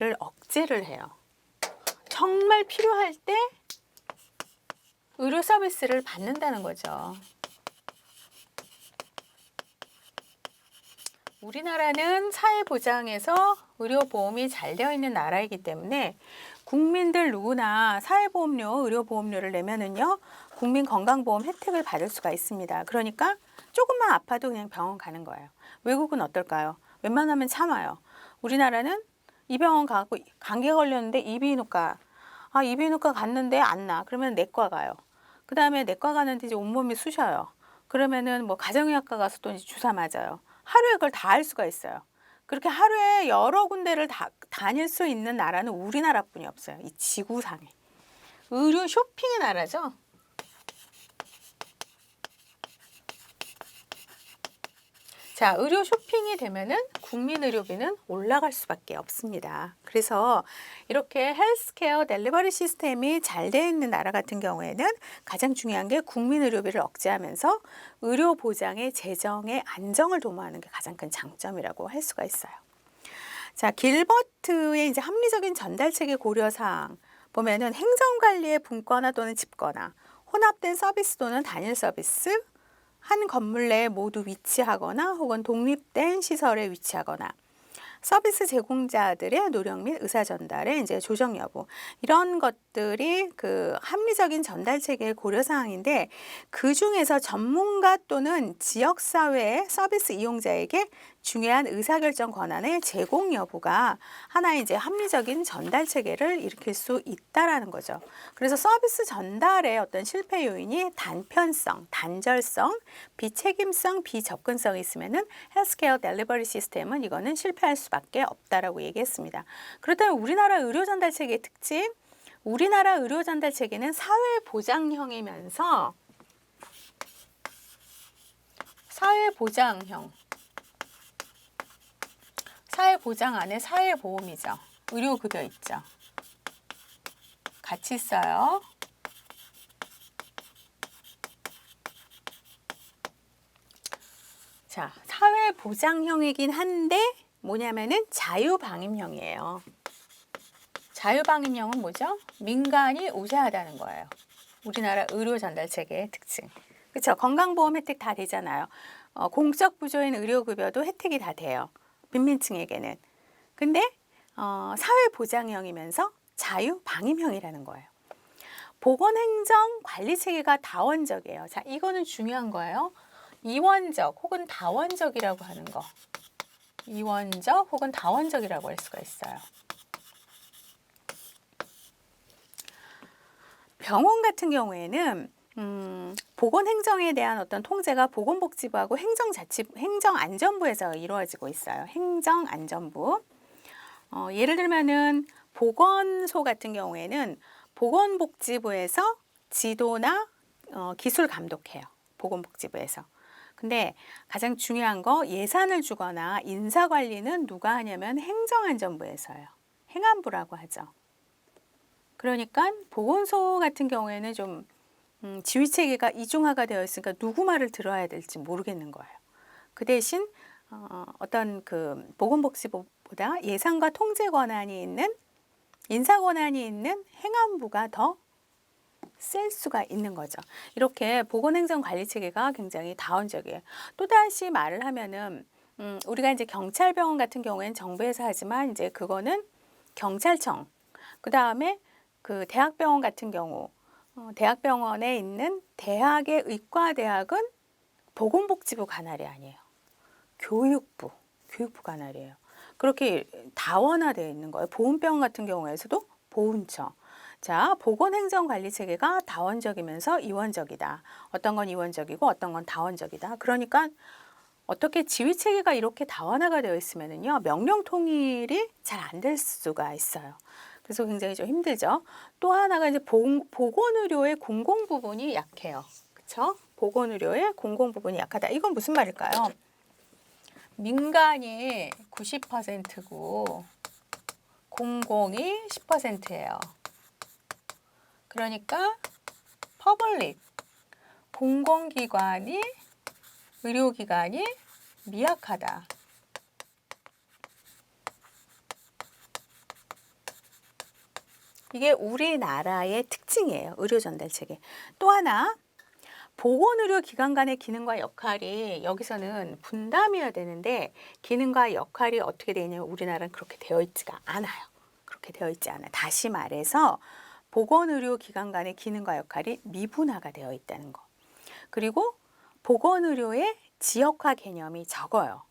를 억제를 해요. 정말 필요할 때 의료 서비스를 받는다는 거죠. 우리나라는 사회보장에서 의료보험이 잘 되어 있는 나라이기 때문에 국민들 누구나 사회보험료, 의료보험료를 내면은요, 국민건강보험 혜택을 받을 수가 있습니다. 그러니까 조금만 아파도 그냥 병원 가는 거예요. 외국은 어떨까요? 웬만하면 참아요. 우리나라는 이 병원 가고 감기 걸렸는데 이비인후과 아 이비인후과 갔는데 안 나. 그러면 내과 가요. 그 다음에 내과 가는데 이제 온몸이 쑤셔요. 그러면은 뭐 가정의학과 가서 또 주사 맞아요. 하루에 그걸 다 할 수가 있어요. 그렇게 하루에 여러 군데를 다 다닐 수 있는 나라는 우리나라뿐이 없어요. 이 지구상에. 의료 쇼핑의 나라죠. 자, 의료 쇼핑이 되면은 국민 의료비는 올라갈 수밖에 없습니다. 그래서 이렇게 헬스케어 델리버리 시스템이 잘 되어 있는 나라 같은 경우에는 가장 중요한 게 국민 의료비를 억제하면서 의료 보장의 재정의 안정을 도모하는 게 가장 큰 장점이라고 할 수가 있어요. 자, 길버트의 이제 합리적인 전달 체계 고려 사항 보면은 행정 관리의 분과나 또는 집거나 혼합된 서비스 또는 단일 서비스 한 건물 내에 모두 위치하거나 혹은 독립된 시설에 위치하거나 서비스 제공자들의 노력 및 의사 전달의 이제 조정 여부. 이런 것들이 그 합리적인 전달 체계의 고려 사항인데 그 중에서 전문가 또는 지역 사회의 서비스 이용자에게 중요한 의사결정 권한의 제공 여부가 하나의 이제 합리적인 전달 체계를 일으킬 수 있다라는 거죠. 그래서 서비스 전달의 어떤 실패 요인이 단편성, 단절성, 비책임성, 비접근성이 있으면은 헬스케어 델리버리 시스템은 이거는 실패할 수밖에 없다라고 얘기했습니다. 그렇다면 우리나라 의료 전달 체계의 특징 우리나라 의료 전달 체계는 사회 보장형이면서 사회 보장형 사회보장 안에 사회보험이죠. 의료급여 있죠. 같이 써요. 자, 사회보장형이긴 한데 뭐냐면은 자유방임형이에요. 자유방임형은 뭐죠? 민간이 우세하다는 거예요. 우리나라 의료 전달 체계의 특징. 그렇죠? 건강보험 혜택 다 되잖아요. 어, 공적 부조인 의료급여도 혜택이 다 돼요. 빈민층에게는. 근데 어, 사회보장형이면서 자유방임형이라는 거예요. 보건행정 관리 체계가 다원적이에요. 자, 이거는 중요한 거예요. 이원적 혹은 다원적이라고 하는 거. 이원적 혹은 다원적이라고 할 수가 있어요. 병원 같은 경우에는 음, 보건 행정에 대한 어떤 통제가 보건복지부하고 행정자치, 행정안전부에서 이루어지고 있어요. 행정안전부. 어, 예를 들면은 보건소 같은 경우에는 보건복지부에서 지도나 어, 기술 감독해요. 보건복지부에서. 근데 가장 중요한 거 예산을 주거나 인사 관리는 누가 하냐면 행정안전부에서요. 행안부라고 하죠. 그러니까 보건소 같은 경우에는 좀 음, 지휘 체계가 이중화가 되어 있으니까 누구 말을 들어야 될지 모르겠는 거예요. 그 대신 어, 어떤 그 보건복지부보다 예산과 통제 권한이 있는 인사 권한이 있는 행안부가 더셀 수가 있는 거죠. 이렇게 보건행정 관리 체계가 굉장히 다원적이에요. 또 다시 말을 하면은 음, 우리가 이제 경찰병원 같은 경우에는 정부에서 하지만 이제 그거는 경찰청 그 다음에 그 대학병원 같은 경우 어, 대학병원에 있는 대학의 의과대학은 보건복지부 관할이 아니에요. 교육부, 교육부 관할이에요. 그렇게 다원화되어 있는 거예요. 보훈병원 같은 경우에서도 보훈처. 자, 보건행정관리 체계가 다원적이면서 이원적이다. 어떤 건 이원적이고 어떤 건 다원적이다. 그러니까 어떻게 지휘 체계가 이렇게 다원화가 되어 있으면은요 명령 통일이 잘 안 될 수가 있어요. 그래서 굉장히 좀 힘들죠. 또 하나가 이제 보건의료의 공공 부분이 약해요. 그렇죠? 보건의료의 공공 부분이 약하다. 이건 무슨 말일까요? 민간이 90%고 공공이 10%예요. 그러니까 퍼블릭 공공기관이 의료기관이 미약하다. 이게 우리나라의 특징이에요. 의료 전달 체계. 또 하나 보건의료기관 간의 기능과 역할이 여기서는 분담이어야 되는데 기능과 역할이 어떻게 되어 있냐면 우리나라는 그렇게 되어 있지가 않아요. 그렇게 되어 있지 않아요. 다시 말해서 보건의료기관 간의 기능과 역할이 미분화가 되어 있다는 거. 그리고 보건의료의 지역화 개념이 적어요.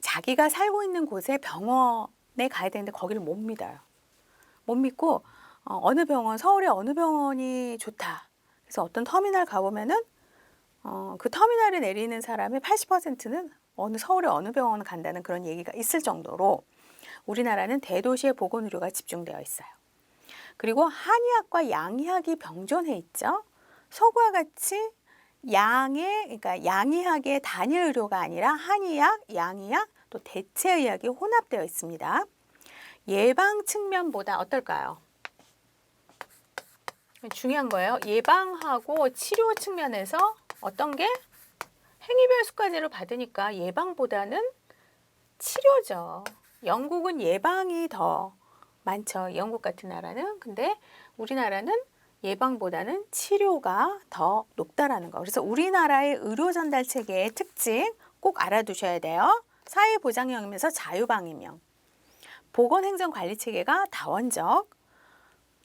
자기가 살고 있는 곳에 병원에 가야 되는데 거기를 못 믿어요. 못 믿고 어, 어느 병원, 서울에 어느 병원이 좋다. 그래서 어떤 터미널 가보면은 어, 그 터미널에 내리는 사람의 80%는 어느 서울에 어느 병원을 간다는 그런 얘기가 있을 정도로 우리나라는 대도시의 보건 의료가 집중되어 있어요. 그리고 한의학과 양의학이 병존해 있죠. 서구와 같이 양의 그러니까 양의학의 단일 의료가 아니라 한의학, 양의학, 또 대체의학이 혼합되어 있습니다. 예방 측면보다 어떨까요? 중요한 거예요. 예방하고 치료 측면에서 어떤 게 행위별 수가제를 받으니까 예방보다는 치료죠. 영국은 예방이 더 많죠. 영국 같은 나라는. 근데 우리나라는 예방보다는 치료가 더 높다라는 거. 그래서 우리나라의 의료 전달 체계의 특징 꼭 알아두셔야 돼요. 사회보장형이면서 자유방임형. 보건행정관리 체계가 다원적.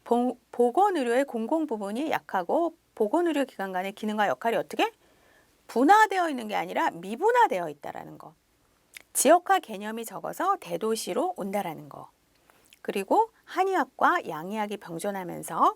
보, 보건의료의 공공 부분이 약하고 보건의료 기관 간의 기능과 역할이 어떻게 분화되어 있는 게 아니라 미분화되어 있다라는 거. 지역화 개념이 적어서 대도시로 온다라는 거. 그리고 한의학과 양의학이 병존하면서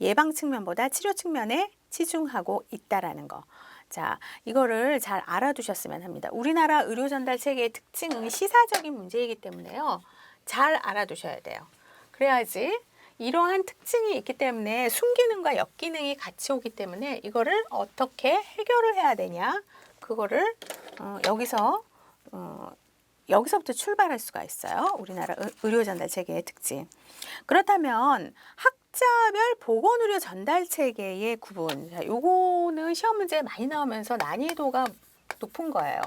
예방 측면보다 치료 측면에 치중하고 있다라는 거. 자, 이거를 잘 알아두셨으면 합니다. 우리나라 의료 전달 체계의 특징은 시사적인 문제이기 때문에요. 잘 알아두셔야 돼요. 그래야지 이러한 특징이 있기 때문에 순기능과 역기능이 같이 오기 때문에 이거를 어떻게 해결을 해야 되냐 그거를 어, 여기서 어, 여기서부터 출발할 수가 있어요. 우리나라 의- 의료 전달 체계의 특징. 그렇다면 학자별 보건 의료 전달 체계의 구분. 자, 요거는 시험 문제에 많이 나오면서 난이도가 높은 거예요.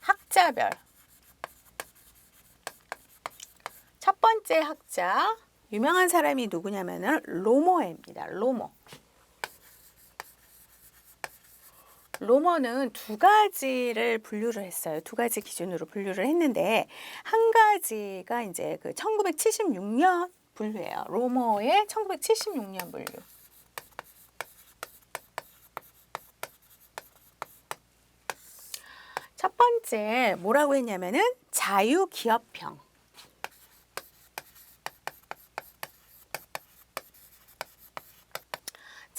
학자별. 첫 번째 학자 유명한 사람이 누구냐면은 로머입니다. 로머. 로머는 두 가지를 분류를 했어요. 두 가지 기준으로 분류를 했는데 한 가지가 이제 그 1976년 분류예요. 로머의 1976년 분류. 첫 번째 뭐라고 했냐면은 자유기업형.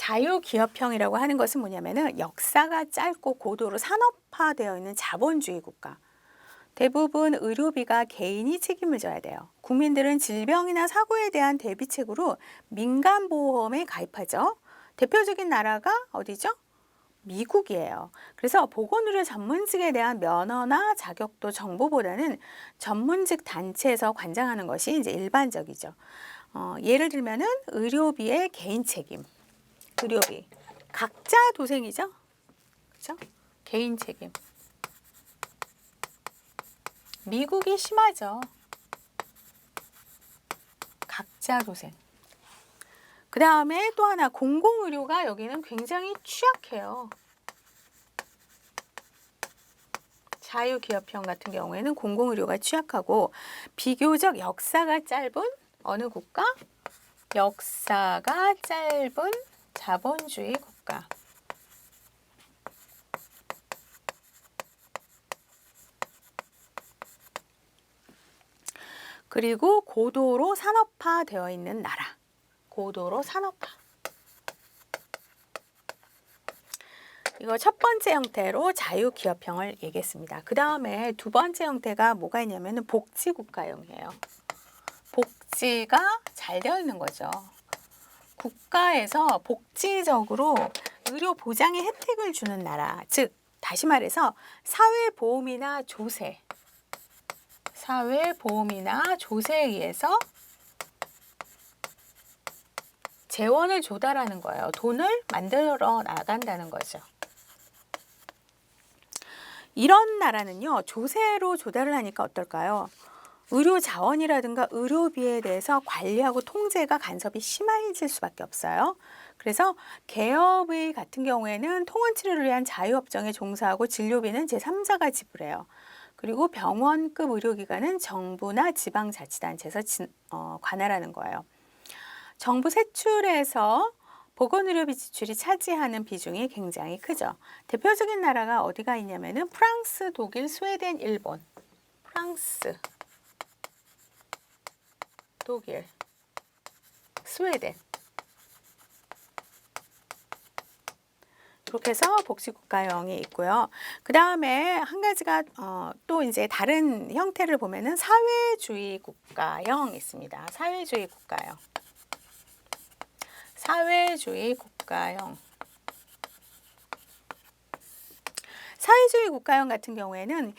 자유기업형이라고 하는 것은 뭐냐면은 역사가 짧고 고도로 산업화되어 있는 자본주의 국가. 대부분 의료비가 개인이 책임을 져야 돼요. 국민들은 질병이나 사고에 대한 대비책으로 민간보험에 가입하죠. 대표적인 나라가 어디죠? 미국이에요. 그래서 보건의료 전문직에 대한 면허나 자격도 정보보다는 전문직 단체에서 관장하는 것이 이제 일반적이죠. 어, 예를 들면은 의료비의 개인 책임, 의료비 각자 도생이죠, 그렇죠? 개인 책임. 미국이 심하죠. 각자 도생. 그 다음에 또 하나 공공의료가 여기는 굉장히 취약해요. 자유기업형 같은 경우에는 공공의료가 취약하고 비교적 역사가 짧은 어느 국가? 역사가 짧은 자본주의 국가. 그리고 고도로 산업화되어 있는 나라. 고도로 산업화. 이거 첫 번째 형태로 자유기업형을 얘기했습니다. 그 다음에 두 번째 형태가 뭐가 있냐면 복지국가형이에요. 복지가 잘 되어 있는 거죠. 국가에서 복지적으로 의료 보장의 혜택을 주는 나라. 즉, 다시 말해서 사회보험이나 조세, 사회보험이나 조세에 의해서 재원을 조달하는 거예요. 돈을 만들어 나간다는 거죠. 이런 나라는요, 조세로 조달을 하니까 어떨까요? 의료 자원이라든가 의료비에 대해서 관리하고 통제가 간섭이 심해질 수밖에 없어요. 그래서 개업의 같은 경우에는 통원 치료를 위한 자유업종에 종사하고 진료비는 제3자가 지불해요. 그리고 병원급 의료기관은 정부나 지방자치단체에서 진- 어, 관할하는 거예요. 정부 세출에서 보건의료비 지출이 차지하는 비중이 굉장히 크죠. 대표적인 나라가 어디가 있냐면은 프랑스, 독일, 스웨덴, 일본. 프랑스, 독일, 스웨덴. 이렇게 해서 복지국가형이 있고요. 그 다음에 한 가지가 어, 또 이제 다른 형태를 보면은 사회주의 국가형 있습니다. 사회주의 국가형. 사회주의 국가형. 사회주의 국가형 같은 경우에는